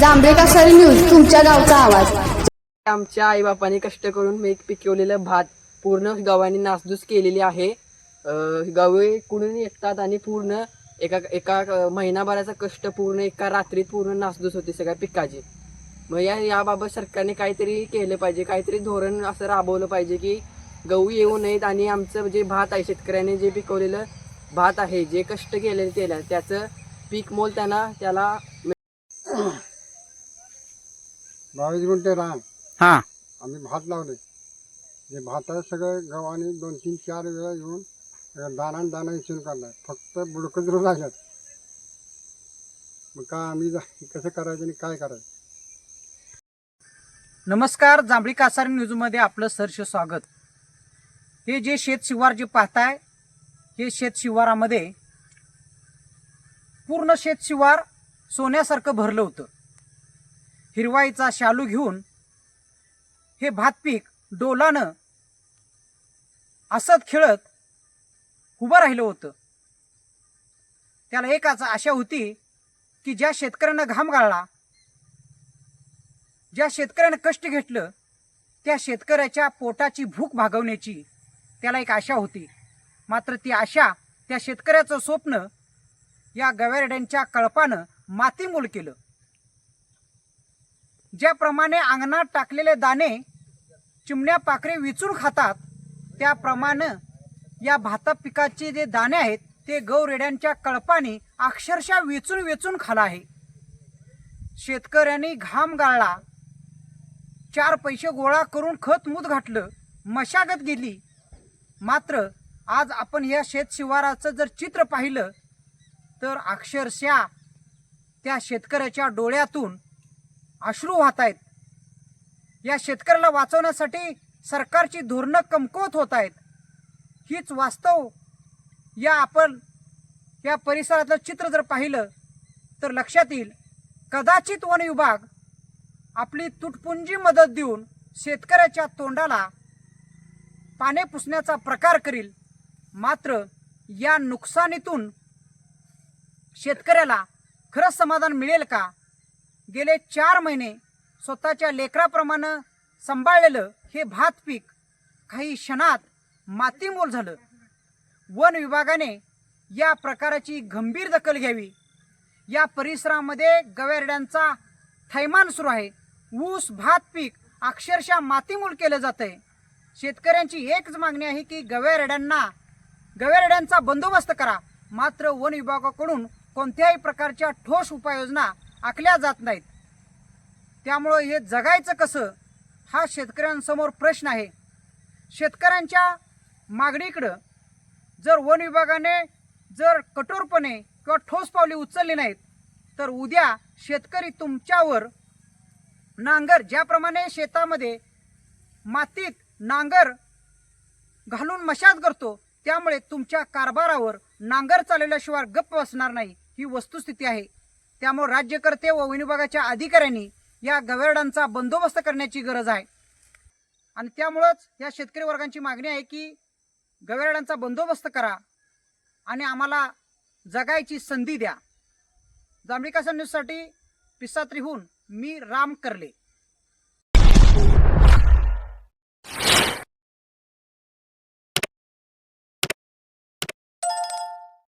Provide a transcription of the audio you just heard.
जांभेकासर news तुमच्या गावचा आवाज. आमच्या आईबापांनी कष्ट करून मी पिकवलेलं भात पूर्ण गव्हाने नासधूस केलेली आहे. गवे कुणून येतात आणि पूर्ण एका एका महिनाभराचं महिनाभराचा कष्ट पूर्ण एका रात्रीत पूर्ण नासधूस होते सगळ्या पिकाची. मग या याबाबत सरकारने काहीतरी केलं पाहिजे काहीतरी धोरण असं राबवलं पाहिजे की गहू येऊ नयेत आणि आमचं जे भात आहे शेतकऱ्याने जे पिकवलेलं भात आहे जे कष्ट केले केलं त्याचं पीक मोल त्यांना त्याला बावीस गुंठे रान. हा. आम्ही भात लावले. जे भातात सगळं गव्हाने दोन तीन चार वेळा येऊन सगळं दाना दाना इचून काढलाय फक्त बुडकं लागत मग काय आम्ही जा- कसं करायचं आणि काय करायचं? नमस्कार जांभळी कासार न्यूजमध्ये आपलं सरस स्वागत. हे जे शेत शिवार जे पाहताय हे शेत शिवारामध्ये पूर्ण शेत शिवार सोन्यासारखं भरलं होतं. हिरवाईचा शालू घेऊन हे भात पीक डोलानं असत खेळत उभं राहिलं होतं. त्याला एकाच आशा होती की ज्या शेतकऱ्यानं घाम गाळला ज्या शेतकऱ्यानं कष्ट घेतलं त्या शेतकऱ्याच्या पोटाची भूक भागवण्याची त्याला एक आशा होती. मात्र ती आशा त्या शेतकऱ्याचं स्वप्न या गव्यारड्यांच्या कळपानं मातीमूल केलं. ज्याप्रमाणे अंगणात टाकलेले दाणे चिमण्या पाखरे विचून खातात त्याप्रमाणे या भाता पिकाचे जे दाणे आहेत ते गौरेड्यांच्या कळपाने अक्षरशः वेचून वेचून खाला आहे. शेतकऱ्यांनी घाम गाळला. चार पैसे गोळा करून खत मूत घातलं. मशागत गेली. मात्र आज आपण या शेतशिवाराचं जर चित्र पाहिलं तर अक्षरशः त्या शेतकऱ्याच्या डोळ्यातून अश्रू वाहत आहेत या शेतकऱ्याला वाचवण्यासाठी सरकारची धोरणं कमकुवत होत आहेत हीच वास्तव या आपण या परिसरातलं चित्र जर पाहिलं तर लक्षात येईल कदाचित वन विभाग आपली तुटपुंजी मदत देऊन शेतकऱ्याच्या तोंडाला पाने पुसण्याचा प्रकार करील. मात्र या नुकसानीतून शेतकऱ्याला खरंच समाधान मिळेल का? गेले चार महिने स्वतःच्या लेकराप्रमाणे सांभाळलेलं हे भात पीक काही क्षणात मातीमोल झालं. वन विभागाने या प्रकाराची गंभीर दखल घ्यावी. या परिसरामध्ये गवेरड्यांचा थैमान सुरू आहे. ऊस भात पीक अक्षरशः मातीमूल केलं जात आहे शेतकऱ्यांची एकच मागणी आहे की गवेरड्यांना गवेरड्यांचा बंदोबस्त करा. मात्र वन विभागाकडून कोणत्याही प्रकारच्या ठोस उपाययोजना आखल्या जात नाहीत. त्यामुळं हे जगायचं कसं हा शेतकऱ्यांसमोर प्रश्न आहे. शेतकऱ्यांच्या मागणीकडं जर वन विभागाने जर कठोरपणे किंवा ठोस पावले उचलली नाहीत तर उद्या शेतकरी तुमच्यावर नांगर ज्याप्रमाणे शेतामध्ये मातीत नांगर घालून मशाद करतो त्यामुळे तुमच्या कारभारावर नांगर चालवल्याशिवाय गप्प बसणार नाही. ही वस्तुस्थिती आहे. त्यामुळे राज्यकर्ते व विभागाच्या अधिकाऱ्यांनी या गवेरडांचा बंदोबस्त करण्याची गरज आहे. आणि त्यामुळंच या शेतकरी वर्गांची मागणी आहे की गवेरडांचा बंदोबस्त करा आणि आम्हाला जगायची संधी द्या. जांभळी न्यूजसाठी पिसात्रीहून मी राम करले.